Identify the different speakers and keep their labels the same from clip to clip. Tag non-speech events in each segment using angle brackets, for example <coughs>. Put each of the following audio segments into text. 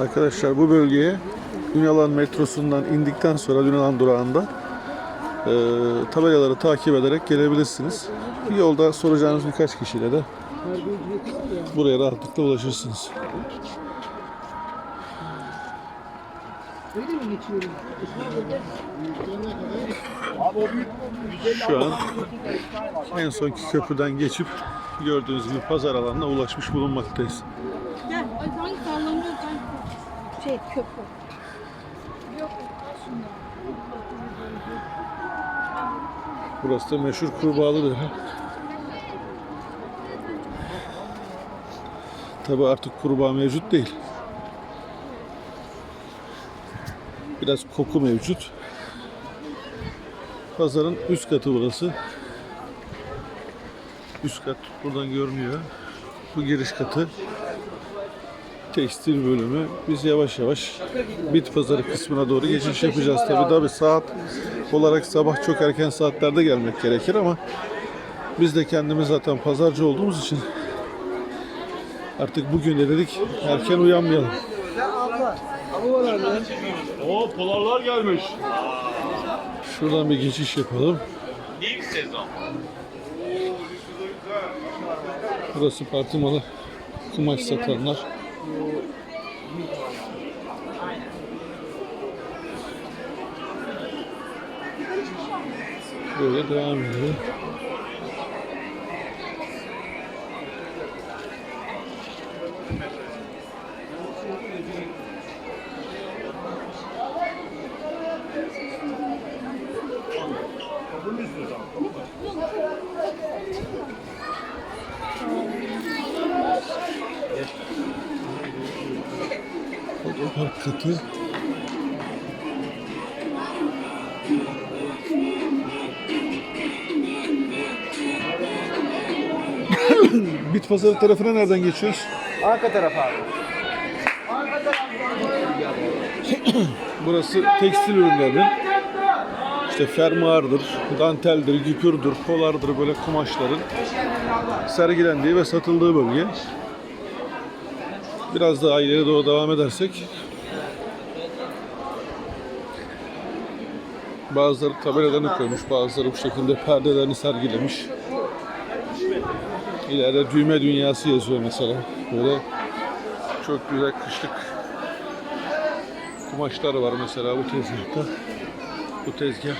Speaker 1: Arkadaşlar bu bölgeye Ünalan metrosundan indikten sonra Ünalan durağında e, tabelaları takip ederek gelebilirsiniz. Yolda soracağınız birkaç kişiyle de buraya rahatlıkla ulaşırsınız. Şu an en sonki köprüden geçip gördüğünüz gibi pazar alanına ulaşmış bulunmaktayız.
Speaker 2: Şey köprü. Yok.
Speaker 1: Burası da meşhur kurbağalı dere. Tabi artık kurbağa mevcut değil. Biraz koku mevcut. Pazarın üst katı burası. Üst kat buradan görünüyor. Bu giriş katı. Tekstil bölümü. Biz yavaş yavaş bit pazarı kısmına doğru geçiş yapacağız. Tabi tabi saat olarak sabah çok erken saatlerde gelmek gerekir ama biz de kendimiz zaten pazarcı olduğumuz için artık bugün de dedik erken uyanmayalım.
Speaker 3: Oo polarlar gelmiş.
Speaker 1: Şuradan bir geçiş yapalım.
Speaker 3: İlk sezon.
Speaker 1: Burası parti malı kumaş satanlar. Böyle devam ediyor. Otopark katı. <coughs> Bit pazarı tarafına nereden geçiyoruz?
Speaker 4: Arka taraf abi. <coughs>
Speaker 1: Burası tekstil ürünlerinin işte fermuardır, danteldir, güpürdür, polardır böyle kumaşların sergilendiği ve satıldığı bölge. Biraz daha ileri doğru devam edersek bazıları tabelalarını koymuş, bazıları bu şekilde perdelerini sergilemiş. İleride düğme dünyası yazıyor mesela. Böyle çok güzel kışlık kumaşlar var mesela bu tezgahta. Bu tezgah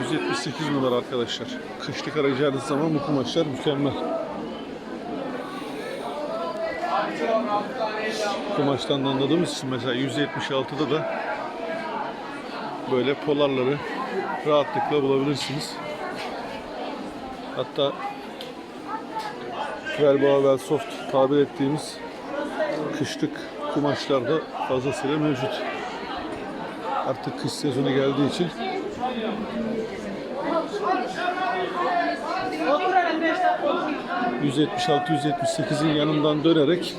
Speaker 1: 178 numara arkadaşlar. Kışlık arayacağınız zaman bu kumaşlar mükemmel. Kumaştan da anladığımız için mesela 176'da da böyle polarları rahatlıkla bulabilirsiniz. Hatta Velboa Vel Soft tabir ettiğimiz kışlık kumaşlar da fazlasıyla mevcut. Artık kış sezonu geldiği için ...176-178'in yanından dönerek...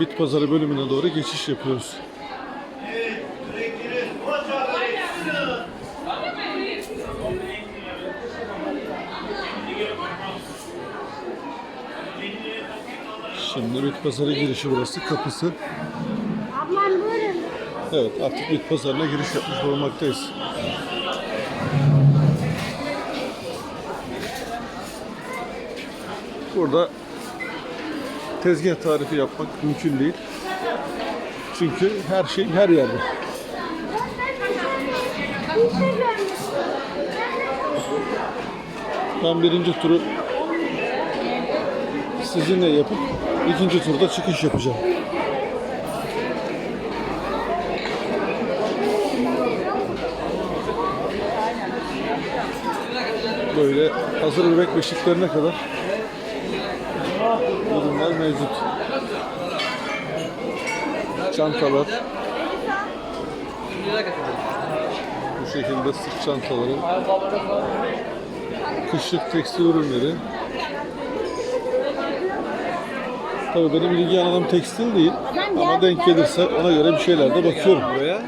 Speaker 1: ...bit pazarı bölümüne doğru geçiş yapıyoruz. Şimdi bit pazarı girişi burası, kapısı. Evet artık bit pazarına giriş yapmış bulunmaktayız. Burada tezgah tarifi yapmak mümkün değil. Çünkü her şey her yerde. Ben birinci turu sizinle yapıp ikinci turda çıkış yapacağım. Böyle hazır bebek beşiklerine kadar ürünler mevcut. Çantalar. Bu şekilde sırt çantaları. Kışlık tekstil ürünleri. Tabii benim ilgi alanım tekstil değil ama denk gelirse ona göre bir şeyler de bakıyorum buraya.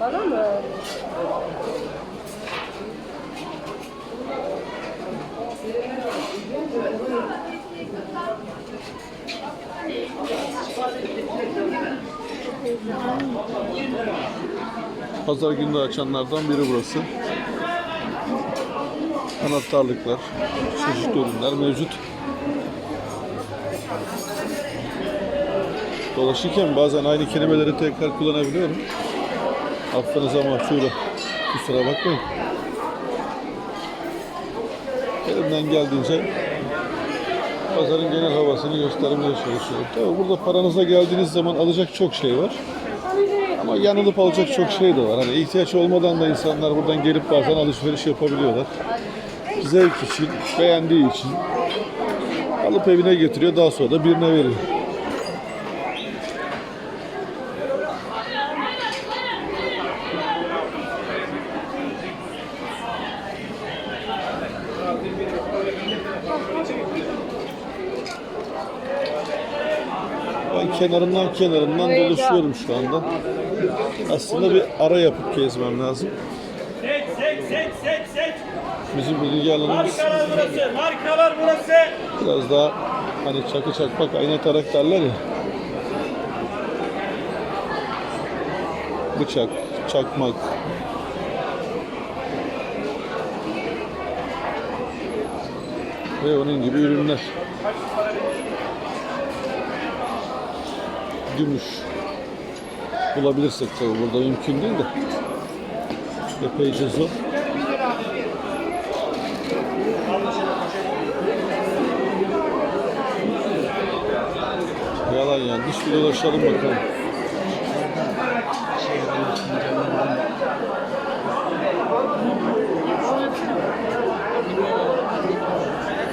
Speaker 2: Bana mı?
Speaker 1: Pazar günü açanlardan biri burası. Anahtarlıklar, çeşitli ürünler mevcut. Dolaşırken bazen aynı kelimeleri tekrar kullanabiliyorum. Affınıza mahcurum. Kusura bakmayın. Elimden geldiğince pazarın genel havasını göstermeye çalışıyorum. Tabii burada paranıza geldiğiniz zaman alacak çok şey var. Ama yanılıp alacak çok şey de var. Hani ihtiyaç olmadan da insanlar buradan gelip bazen alışveriş yapabiliyorlar. Zevk için, beğendiği için alıp evine getiriyor daha sonra da birine veriyor. Kenarından kenarından dolaşıyorum şu anda. Aslında bir ara yapıp gezmem lazım.
Speaker 4: Seç seç seç seç seç.
Speaker 1: Bizim bilgi alanımız
Speaker 4: Markalar burası. Markalar burası.
Speaker 1: biraz daha hani çakı çakmak ayna tarak derler ya. Bıçak, çakmak. Ve onun gibi ürünler. Gümüş. Bulabilirsek tabii burada mümkün değil de. Epeyce zor. Yalan yanlış bir dolaşalım bakalım.